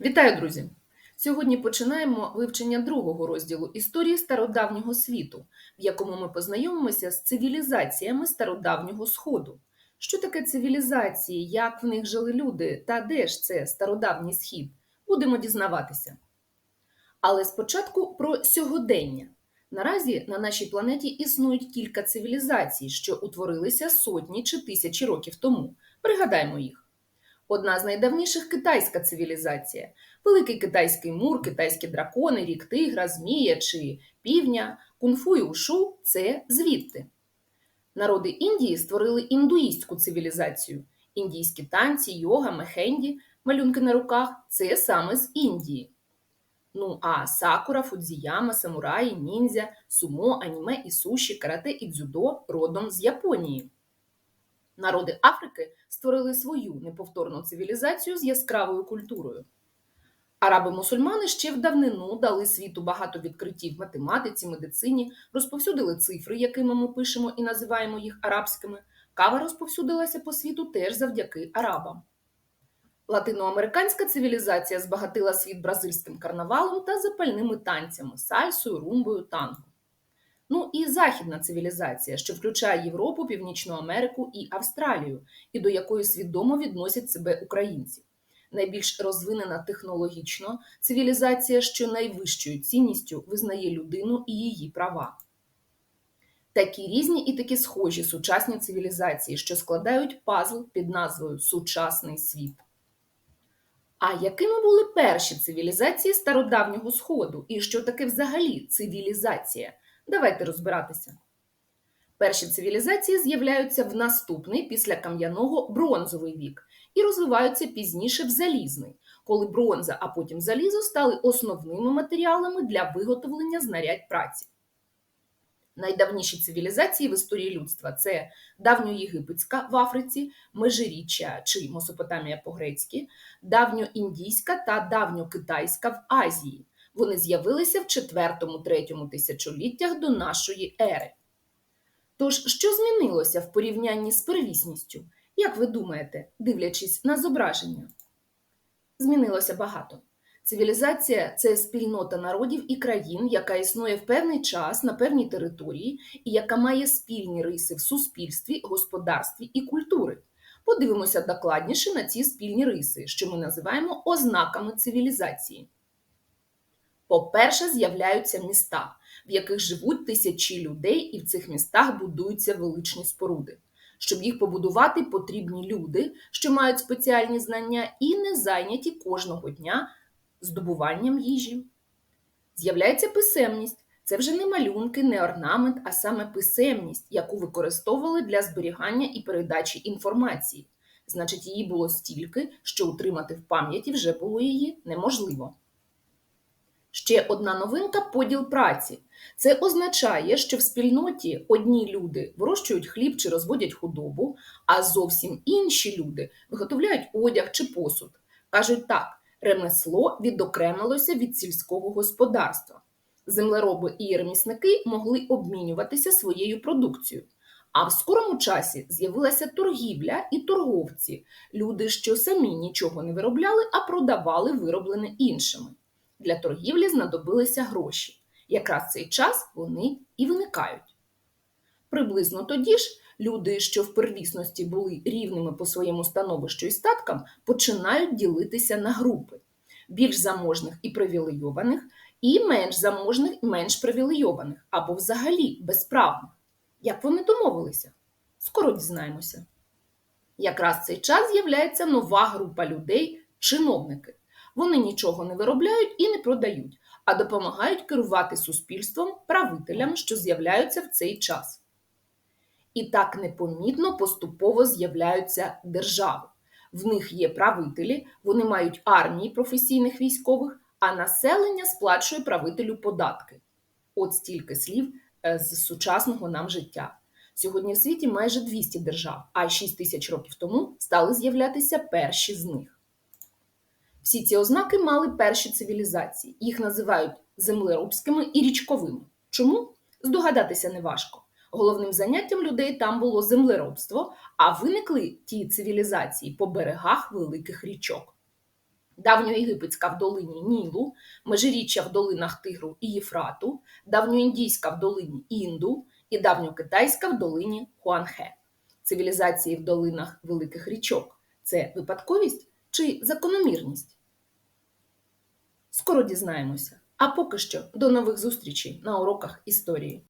Вітаю, друзі! Сьогодні починаємо вивчення другого розділу історії стародавнього світу, в якому ми познайомимося з цивілізаціями стародавнього сходу. Що таке цивілізації, як в них жили люди та де ж це стародавній схід? Будемо дізнаватися. Але спочатку про сьогодення. Наразі на нашій планеті існують кілька цивілізацій, що утворилися сотні чи тисячі років тому. Пригадаймо їх. Одна з найдавніших китайська цивілізація. Великий китайський мур, китайські дракони, рік тигра, змія чи півня, кунг-фу і ушу – це звідти. Народи Індії створили індуїстську цивілізацію. Індійські танці, йога, мехенді, малюнки на руках це саме з Індії. Ну а сакура, фудзіяма, самураї, ніндзя, сумо, аніме і суші, карате і дзюдо родом з Японії. Народи Африки створили свою неповторну цивілізацію з яскравою культурою. Араби-мусульмани ще в давнину дали світу багато відкриттів в математиці, медицині, розповсюдили цифри, якими ми пишемо і називаємо їх арабськими. Кава розповсюдилася по світу теж завдяки арабам. Латиноамериканська цивілізація збагатила світ бразильським карнавалом та запальними танцями, сальсою, румбою, танго. Ну і західна цивілізація, що включає Європу, Північну Америку і Австралію, і до якої свідомо відносять себе українці. Найбільш розвинена технологічно цивілізація, що найвищою цінністю визнає людину і її права. Такі різні і такі схожі сучасні цивілізації, що складають пазл під назвою Сучасний світ. А якими були перші цивілізації стародавнього Сходу? І що таке взагалі цивілізація? Давайте розбиратися. Перші цивілізації з'являються в наступний після кам'яного бронзовий вік і розвиваються пізніше в залізний, коли бронза, а потім залізо стали основними матеріалами для виготовлення знарядь праці. Найдавніші цивілізації в історії людства це давньоєгипетська в Африці, Межиріччя чи Месопотамія по-грецьки, давньоіндійська та давньокитайська в Азії. Вони з'явилися в 4-3 тисячоліттях до нашої ери. Тож, що змінилося в порівнянні з первісністю? Як ви думаєте, дивлячись на зображення? Змінилося багато. Цивілізація це спільнота народів і країн, яка існує в певний час на певній території і яка має спільні риси в суспільстві, господарстві і культури. Подивимося докладніше на ці спільні риси, що ми називаємо ознаками цивілізації. По-перше, з'являються міста, в яких живуть тисячі людей, і в цих містах будуються величні споруди. Щоб їх побудувати, потрібні люди, що мають спеціальні знання і не зайняті кожного дня здобуванням їжі. З'являється писемність. Це вже не малюнки, не орнамент, а саме писемність, яку використовували для зберігання і передачі інформації. Значить, її було стільки, що утримати в пам'яті вже було її неможливо. Ще одна новинка поділ праці. Це означає, що в спільноті одні люди вирощують хліб чи розводять худобу, а зовсім інші люди виготовляють одяг чи посуд. Кажуть так, ремесло відокремилося від сільського господарства. Землероби і ремісники могли обмінюватися своєю продукцією. А в скорому часі з'явилася торгівля і торговці, люди, що самі нічого не виробляли, а продавали вироблене іншими. Для торгівлі знадобилися гроші. Якраз цей час вони і виникають. Приблизно тоді ж люди, що в первісності були рівними по своєму становищу і статкам, починають ділитися на групи більш заможних і привілейованих, і менш заможних і менш привілейованих, або взагалі безправних. Як вони домовилися? Скоро дізнаємося. Якраз цей час з'являється нова група людей чиновники. Вони нічого не виробляють і не продають, а допомагають керувати суспільством правителям, що з'являються в цей час. І так непомітно поступово з'являються держави. В них є правителі, вони мають армії професійних військових, а населення сплачує правителю податки. От стільки слів е, з сучасного нам життя. Сьогодні в світі майже 200 держав, а 6 тисяч років тому стали з'являтися перші з них. Всі ці ознаки мали перші цивілізації. Їх називають землеробськими і річковими. Чому? Здогадатися неважко. Головним заняттям людей там було землеробство, а виникли ті цивілізації по берегах великих річок. давньоєгипетська в долині Нілу, межиріччя в долинах Тигру і Єфрату, давньоіндійська в долині Інду і давньокитайська в долині Хуанхе. Цивілізації в долинах великих річок це випадковість чи закономірність? Скоро дізнаємося. А поки що до нових зустрічей на уроках історії.